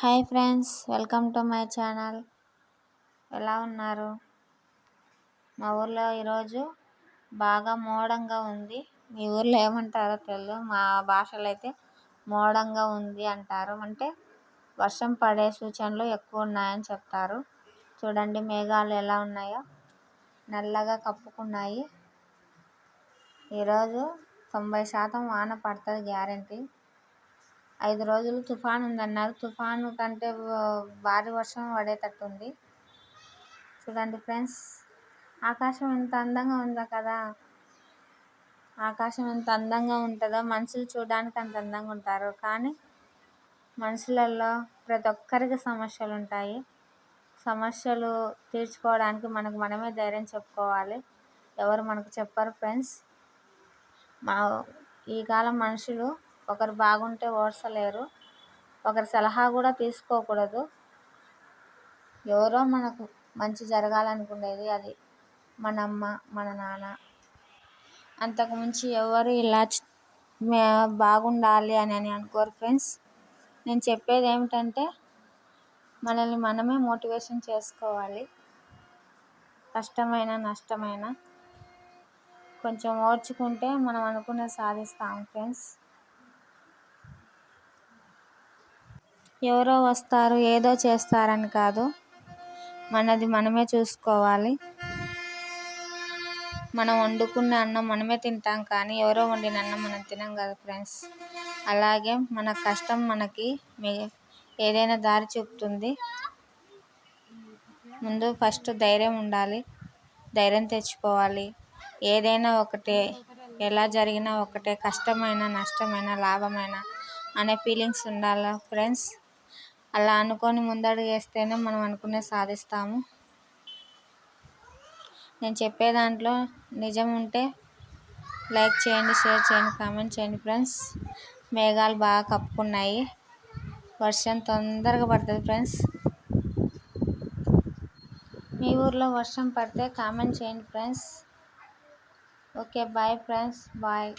Hi friends welcome to my channel. ఎలా ఉన్నారు? మా ఊర్లో ఈరోజు బాగా మోడంగా ఉంది. మీ ఊర్లో ఏమంటారో తెలియదు మా భాషలో అయితే మోడంగా ఉంది అంటారు. అంటే వర్షం పడే సూచనలు ఎక్కువ ఉన్నాయని చెప్తారు. చూడండి మేఘాలు ఎలా ఉన్నాయో. నల్లగా కప్పుకున్నాయి. ఈరోజు తొంభై శాతం వాన పడుతుంది గ్యారంటీ. ఐదు రోజులు తుఫాన్ ఉందన్నారు. తుఫాను కంటే భారీ వర్షం పడేటట్టు ఉంది చూడండి ఫ్రెండ్స్ ఆకాశం ఎంత అందంగా ఉందో కదా. ఆకాశం ఎంత అందంగా ఉంటుందో మనుషులు చూడడానికి అంత అందంగా ఉంటారు. కానీ మనుషులలో ప్రతి ఒక్కరికి సమస్యలు ఉంటాయి. సమస్యలు తీర్చుకోవడానికి మనకు మనమే ధైర్యం చెప్పుకోవాలి. ఎవరు మనకు చెప్పరు ఫ్రెండ్స్. మా ఈ కాలం మనుషులు ఒకరు బాగుంటే ఓర్చలేరు. ఒకరి సలహా కూడా తీసుకోకూడదు. ఎవరో మనకు మంచి జరగాలనుకునేది అది. మన అమ్మ మన నాన్న. అంతకుమించి ఎవరు ఇలా బాగుండాలి అని అని అనుకోరు ఫ్రెండ్స్. నేను చెప్పేది ఏమిటంటే మనల్ని మనమే మోటివేషన్ చేసుకోవాలి. కష్టమైన నష్టమైన. కొంచెం ఓర్చుకుంటే మనం అనుకునే సాధిస్తాం ఫ్రెండ్స్. ఎవరో వస్తారు ఏదో చేస్తారని కాదు. మనది మనమే చూసుకోవాలి. మనం వండుకున్న అన్నం మనమే తింటాం కానీ ఎవరో వండిన అన్నం మనం తినం కదా ఫ్రెండ్స్. అలాగే మన కష్టం మనకి ఏదైనా దారి చూపుతుంది. ముందు ఫస్ట్ ధైర్యం ఉండాలి. ధైర్యం తెచ్చుకోవాలి. ఏదైనా ఒకటే ఎలా జరిగినా ఒకటే కష్టమైన నష్టమైన లాభమైన అనే ఫీలింగ్స్ ఉండాలి ఫ్రెండ్స్? అలా అనుకొని ముందడుగు వేస్తేనే మనం అనుకునే సాధిస్తాము. నేను చెప్పే దాంట్లో నిజం ఉంటే లైక్ చేయండి షేర్ చేయండి కామెంట్ చేయండి ఫ్రెండ్స్. మేఘాలు బాగా కప్పుకున్నాయి. వర్షం తొందరగా పడుతుంది ఫ్రెండ్స్. మీ ఊర్లో వర్షం పడితే కామెంట్ చేయండి friends. Okay bye friends. Bye.